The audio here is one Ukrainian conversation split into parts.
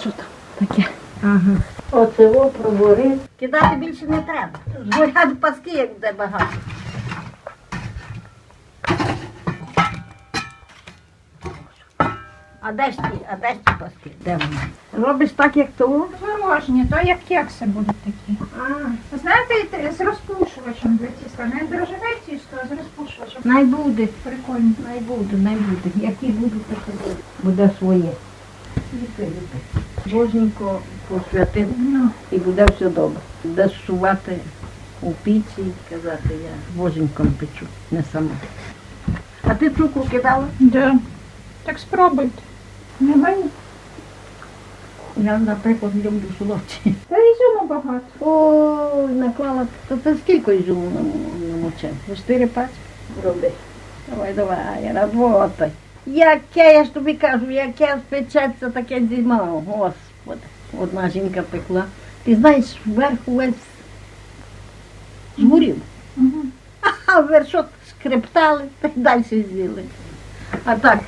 Що там таке? Ага. Оце о, пробори. Кидати більше не треба. Згорять паски, як буде багато. А де ж ті, а де ж ті паски? Де вони? Робиш так, як того? Творожні, то як кекси будуть такі. А, Знаєте, і з розпушувачем для тіста. Не дрожжеве тісто, а з розпушувачем. най буде, Прикольно. най буде, най буде. Які будуть, так і буде. Буде своє. Ліпи, ліпи. Боженько посвятив і буде все добре. Буде у піці і казати, я боженьком печу, не сама. А ти цукру кидала? да. Так спробуйте. Не мені. Я, наприклад, люблю солодкі. Та ізюму багато. Ой, наклала. То ти скільки ізюму намочив? Чотири пачки? Роби. Давай, давай, работай. Яке, я ж тобі кажу, яке спечеться, таке зима. Господи. Одна жінка пекла. Ти знаєш, вверху весь згорів. А вершок скрептали та й далі з'їли. А так,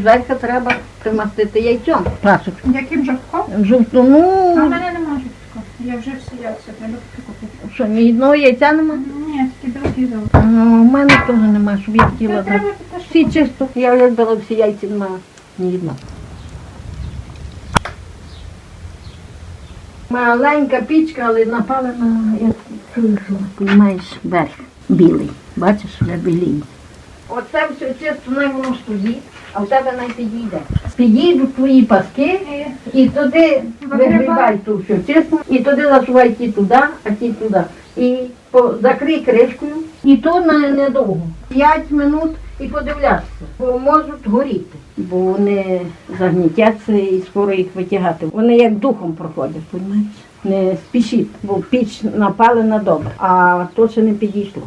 зверху треба примастити яйцем. Пасочку. Яким жовтком? Жовтну, А в ну, мене немає жовтка. Я вже всі яйця треба купити. що, ні одного яйця нема? Ні, тільки другі золоті. Ну, у мене теж нема, щоб я хотіла. Треба. Всі чисто. Я вибила всі яйця, нема ні одного. Маленька пічка, але напалена, як що, розумієш, верх білий. Бачиш, вже білій. Оце все чисто, най воно стоїть, а в тебе най підійде. Підійдуть твої паски, і туди Вигрібай. ту все чесно, і туди засувай ті туди, а ті туди. І закрий кришкою, і то недовго. П'ять минут і подивлятися, бо можуть горіти, бо вони загнітяться і скоро їх витягати. Вони як духом проходять, розумієш? Не спішіть, бо піч напалена добре, а то ще не підійшло.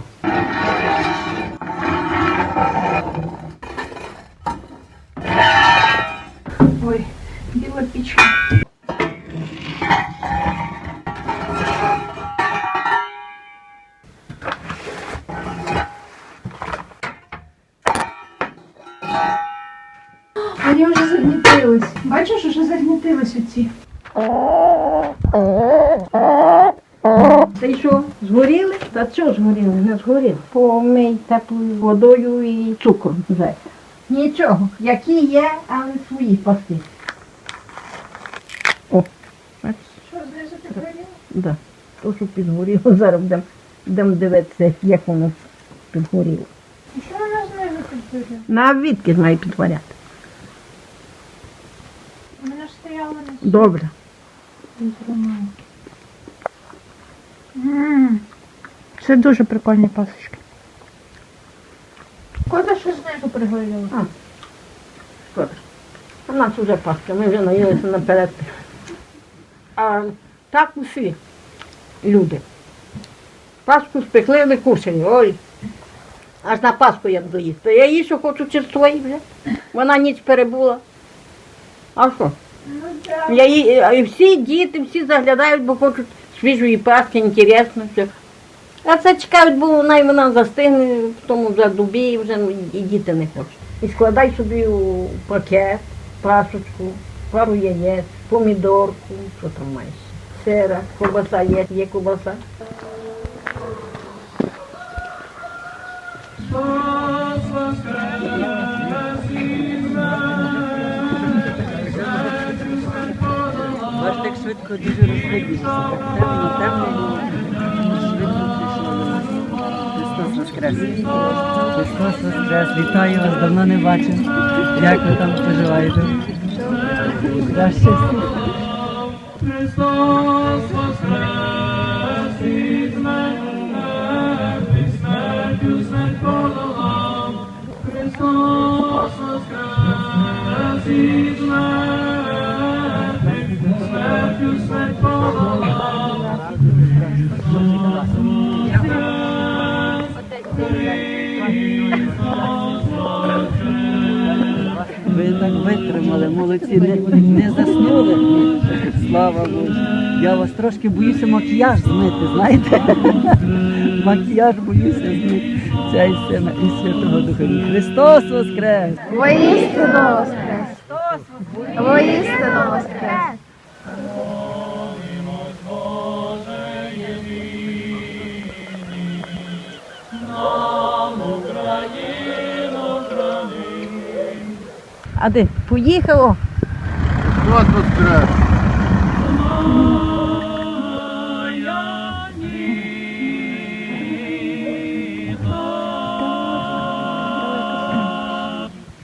Бачиш, вже загнітились оці. Та й що, згоріли? Та що згоріли? Не згоріли. Помий теплою водою і цукром. вже. Нічого, які є, але свої паски. О, бачиш? Що, знизу підгоріло? Да. То, що підгоріло, зараз будемо будем дивитися, як воно підгоріло. І Що вона знизу підгоріла? На відки має підгоряти. Вона ж стояла на Добре. М, Це дуже прикольні пасочки. Шкода, що знизу пригоріло. Шкода. У нас вже паска, ми вже наїлися наперед. А так усі люди. Паску спекли, не кушали. Ой. Аж на Пасху як доїсти. Я їй що хочу черствої вже. Вона ніч перебула. А що? Я їй, і всі діти, всі заглядають, бо хочуть свіжої паски, інтересно все. А це чекають, бо вона і вона застигне в тому задубі, і вже ну, і діти не хочуть. І складай собі у пакет, пасочку, пару яєць, помідорку, що там маєш. Сира, ковбаса є, є ковбаса. Швидко дуже розходився. Так темно, темно швидко прийшло нас. Христос Воскрес. Христос Воскрес. Вітаю вас, давно не бачив. Як ви там поживаєте? Краще. Ви так витримали, молодці, не, не заснули. Слава Богу. Я вас трошки боюся макіяж змити, знаєте? Макіяж боюся змити. Ця і сина і Святого Духа. Христос Воскрес! Воістину воскрес! Воістину воскрес! А де? Поїхало? Христос воскрес!